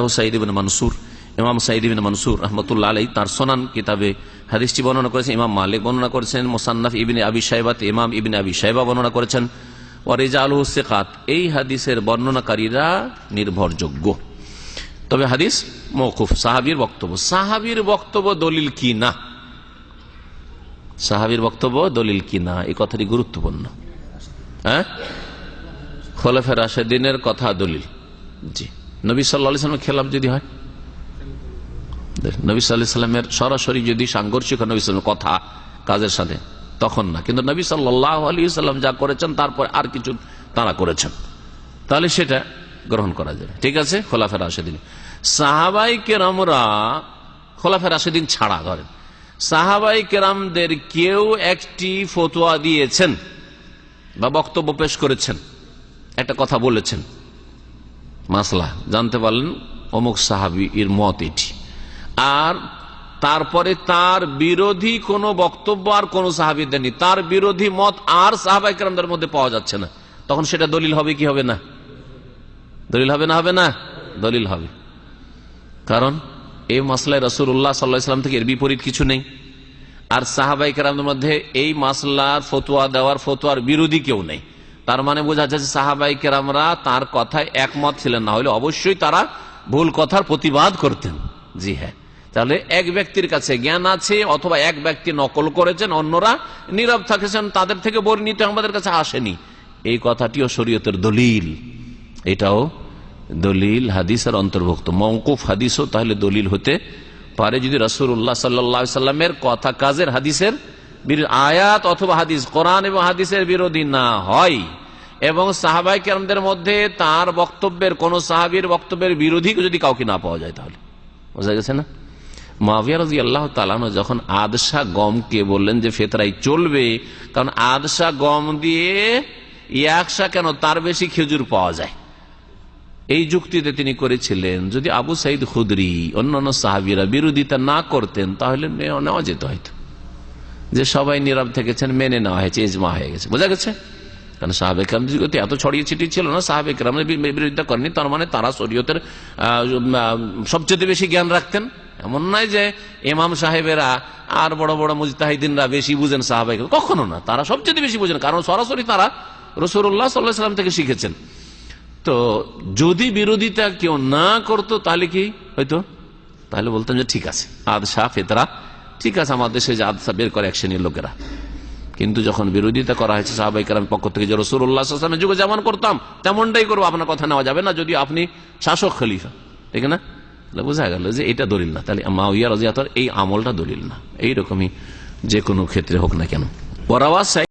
মানসুর, ইমাম রহমতুল্লাহ আলাই তার সোনান কিতাবে হাদিসটি বর্ণনা করেছেন, ইমাম মালিক বর্ণনা করেছেন, মোসান্নাফ ইবিন আবি সাহেবাত ইমাম ইবিন আবি সাহেবা বর্ণনা করেছেন। এই হাদিসের বর্ণনাকারীরা নির্ভরযোগ্য। তবে হাদিস মৌকুফ সাহাবির বক্তব্য। সাহাবির বক্তব্য দলিল কি না? সাহাবির বক্তব্য দলিল কি না? এই কথাটি গুরুত্বপূর্ণ। হ্যাঁ? খোলাফের রাশেদিনের কথা দলিল। জি। নবী সাল্লা সাল্লামের খেলাফ যদি হয়? নবী সাল্লাহ সাল্লামের সরাসরি যদি সাংঘর্ষিক নবী সাল্লামের কথা, কাজের সাথে, তখন না। কিন্তু নবী সাল্লাহ আলী সাল্লাম যা করেছেন, তারপর আর কিছু তারা করেছেন। তাহলে সেটা গ্রহণ করা যাবে। ঠিক আছে? খোলাফের রাশেদিন। সাহাবাই কেরামরা খোলাফের রাশেদিন ছাড়া, ধরেন। সাহাবাই কেরামদের কেউ একটি ফতোয়া দিয়েছেন বা বক্তব্য পেশ করেছেন, একটা কথা বলেছেন। মাসলা, জানতে পারলেন অমুক সাহাবি, এর মত এটি। আর তারপরে তার বিরোধী কোনো বক্তব্য আর কোন সাহাবি দেননি তার বিরোধী মত আর সাহাবাই কেরামদের মধ্যে পাওয়া যাচ্ছে না। তখন সেটা দলিল হবে কি হবে না? দলিল হবে না হবে না? দলিল হবে। কারণ এই মাসলায় রসুল উল্লাহ সাল্লাহাম থেকে এর বিপরীত কিছু নেই। আর সাহাবাই কেরামদের মধ্যে এই মাসলার ফতুয়া দেওয়ার ফতুয়ার বিরোধী কেউ নেই। তার মানে বোঝা যাচ্ছে সাহাবাই কেরামরা তার কথায় একমত ছিলেন না। হলে অবশ্যই তারা ভুল কথার প্রতিবাদ করতেন। জি হ্যাঁ। তাহলে এক ব্যক্তির কাছে জ্ঞান আছে অথবা এক ব্যক্তি নকল করেছেন, অন্যরা নীরব থাকেছেন, তাদের থেকে বর্ণিত আমাদের কাছে আসেনি। এই কথাটিও শরীয়তের দলিল। এটাও দলিল, হাদিসের অন্তর্ভুক্ত। মৌকুফ হাদিসও তাহলে দলিল হতে পারে। যদি রসুল্লাহ সাল্লা সাল্লামের কথা কাজের হাদিসের আয়াত অথবা হাদিস, কোরআন এবং হাদিসের বিরোধী না হয়। এবং সাহাবাই কেরামদের মধ্যে তার বক্তব্যের, কোন সাহাবির বক্তব্যের বিরোধী যদি কাউকে না পাওয়া যায় তাহলে। বোঝা গেছে না? আল্লাহ তালানো যখন আদশা গমকে বললেন যে ফেতরাই চলবে, কারণ আদশা গম দিয়ে একশা কেন তার বেশি খেজুর পাওয়া যায়? এই যুক্তিতে তিনি করেছিলেন, যদি আবু সাইদ খুদরি অন্যান্য সাহাবিরা বিরোধিতা না করতেন, তাহলে নেওয়া যেত হয়তো। যে সবাই নীরব থেকেছেন, মেনে নেওয়া হয়েছে, ইজমা হয়ে গেছে। বোঝা গেছে? কারণ সাহাবেক এত ছড়িয়ে ছিটিয়ে ছিল না সাহাবেক বিরোধিতা করেনি তার মানে তারা শরীয়তের সবচেয়ে বেশি জ্ঞান রাখতেন। এমন নয় যে এমাম সাহেবেরা আর বড় বড় মুজতাহিদিনরা বেশি বুঝেন সাহাবাই কখনো না, তারা সবচেয়ে বেশি বুঝেন। কারণ সরাসরি তারা রসুল্লাহ সাল্লাহ সাল্লাম থেকে শিখেছেন। তো যদি বিরোধিতা কেউ না করতো, তাহলে কি হয়তো তাহলে বলতাম যে ঠিক আছে আদশাহ ফেতরা ঠিক আছে আমার দেশে যে আদসা বের করে এক শ্রেণির লোকেরা। কিন্তু যখন বিরোধিতা করা হয়েছে সাহাবাই কালাম পক্ষ থেকে যে রসুল্লাহামের যুগে যেমন করতাম, তেমনটাই করব, আপনার কথা নেওয়া যাবে না, যদি আপনি শাসক খলিফা। ঠিক না? বোঝা গেল যে এটা দলিল না। তাহলে মাউইয়া রাজিয়াতর এই আমলটা দলিল না। এইরকমই যে কোনো ক্ষেত্রে হোক না কেন। ওরাওয়াজ